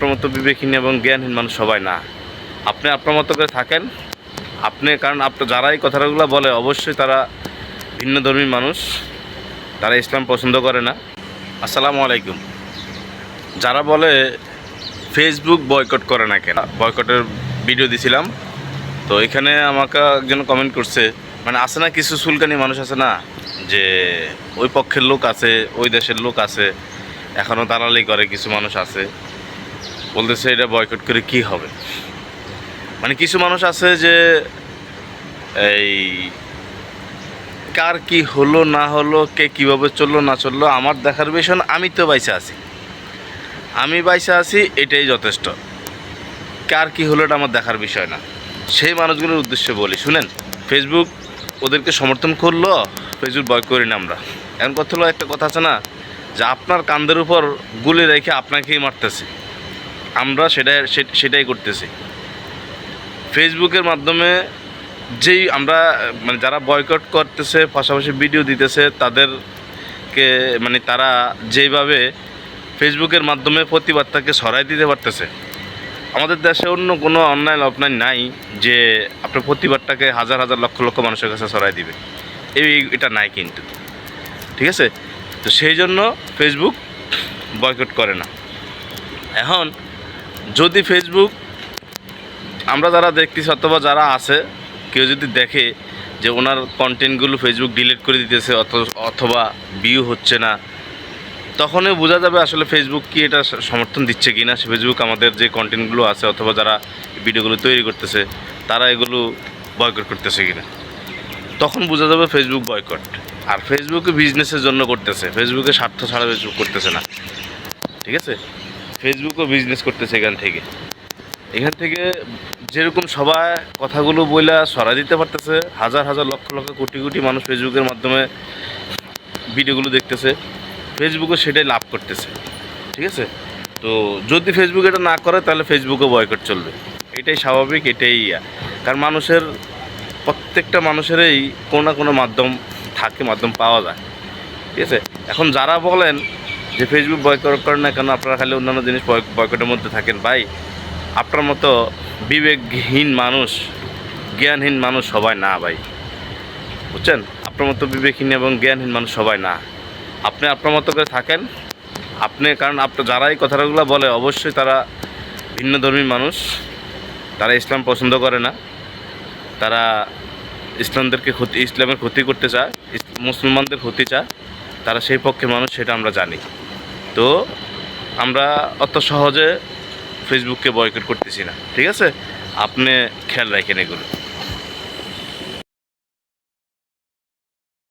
আপনার মতো বিবেকহীন এবং জ্ঞানহীন মানুষ সবাই না। আপনি আপনার মতো করে থাকেন। আপনি, কারণ আপনার যারা এই কথাগুলো বলে, অবশ্যই তারা ভিন্ন ধর্মী মানুষ। তারা ইসলাম পছন্দ করে না। আসসালামু আলাইকুম। যারা বলে ফেসবুক বয়কট করে না কেন? বয়কটের ভিডিও দিছিলাম। তো এখানে আমাকে একজন কমেন্ট করছে মানে আছে না কিছু সুলকানি মানুষ আছে না? যে ওই পক্ষের লোক আছে, ওই দেশের লোক আছে এখনও দালালি করে কিছু মানুষ আছে। বলতেছে এটা বয়কট করে কি হবে? মানে কিছু মানুষ আছে যে এই কার কি হলো, না হলো, কে কীভাবে চলল, না চলল, আমার দেখার বিষয় আমি তো বাইসে আছি। আমি বাইসে আছি, এটাই যথেষ্ট। কার কি হলো এটা আমার দেখার বিষয় না। সেই মানুষগুলোর উদ্দেশ্যে বলি, শুনেন ফেসবুক ওদেরকে সমর্থন করল ফেসবুক বয় করি না আমরা। এমন কথা হলো, একটা কথা আছে না, যে আপনার কান্দের উপর গুলি রেখে আপনাকেই মারতেছে। আমরা সেটাই সে- সেটাই করতেছি। ফেসবুকের মাধ্যমে যেই আমরা মানে যারা বয়কট করতেছে, পাশাপাশি ভিডিও দিতেছে, তাদেরকে মানে তারা যেইভাবে ফেসবুকের মাধ্যমে প্রতিবাদটাকে সরাই দিতে পারতেছে। আমাদের দেশে অন্য কোনো অনলাইন অফলাইন নাই যে আপনার প্রতিবাদটাকে হাজার হাজার লক্ষ লক্ষ মানুষের কাছে সরাই দিবে এই এটা নাই কিন্তু। ঠিক আছে? তো সেই জন্য ফেসবুক বয়কট করে না। এখন যদি ফেসবুক আমরা যারা দেখতেছি অথবা যারা আছে, কেউ যদি দেখে যে ওনার কন্টেন্টগুলো ফেসবুক ডিলিট করে দিতেছে, অথ- অথবা ভিউ হচ্ছে না, তখনই বোঝা যাবে আসলে ফেসবুক কি এটা সমর্থন দিচ্ছে কি না ফেসবুক আমাদের যে কন্টেন্টগুলো আছে, অথবা যারা ভিডিওগুলো তৈরি করতেছে, তারা এগুলো বয়কট করতেছে কিনা। তখন বোঝা যাবে ফেসবুক বয়কট আর ফেসবুকে বিজনেসের জন্য করতেছে। ফেসবুকে স্বার্থ ছাড়া ফেসবুক করতেছে না। ঠিক আছে? ফেসবুকও বিজনেস করতেছে এখান থেকে। এখান থেকে যেরকম সবাই কথাগুলো বইলা সরা দিতে পারতেছে, হাজার হাজার লক্ষ লক্ষ কোটি কোটি মানুষ ফেসবুকের মাধ্যমে ভিডিওগুলো দেখতেছে। ফেসবুকও সেটাই লাভ করতেছে, ঠিক আছে? তো যদি ফেসবুক এটা না করে, তাহলে ফেসবুকও বয়কট চলবে। এটাই স্বাভাবিক, এটাই কারণ মানুষের, প্রত্যেকটা মানুষেরই কোনো না কোনো মাধ্যম থাকে, মাধ্যম পাওয়া যায়। ঠিক আছে? এখন যারা বলেন যে ফেসবুক বয়কট করেন না কেন, আপনারা খালি অন্যান্য জিনিস বয়- বয়কটের মধ্যে থাকেন। ভাই, আপনার মতো বিবেকহীন মানুষ, জ্ঞানহীন মানুষ সবাই না ভাই। বুঝছেন? আপনার মতো বিবেকহীন এবং জ্ঞানহীন মানুষ সবাই না। আপনি আপনার মতো করে থাকেন। আপনি, কারণ আপনার যারা এই কথাগুলো বলে, অবশ্যই তারা ভিন্ন ধর্মী মানুষ। তারা ইসলাম পছন্দ করে না। তারা ইসলামদেরকে ক্ষতি ইসলামের ক্ষতি করতে চায়। মুসলমানদের ক্ষতি চায়। তারা সেই পক্ষে মানুষ, সেটা আমরা জানি। তো আমরা অত সহজে ফেসবুককে বয়কট করতেছি না, ঠিক আছে? আপনি খেয়াল রাখেন এগুলো।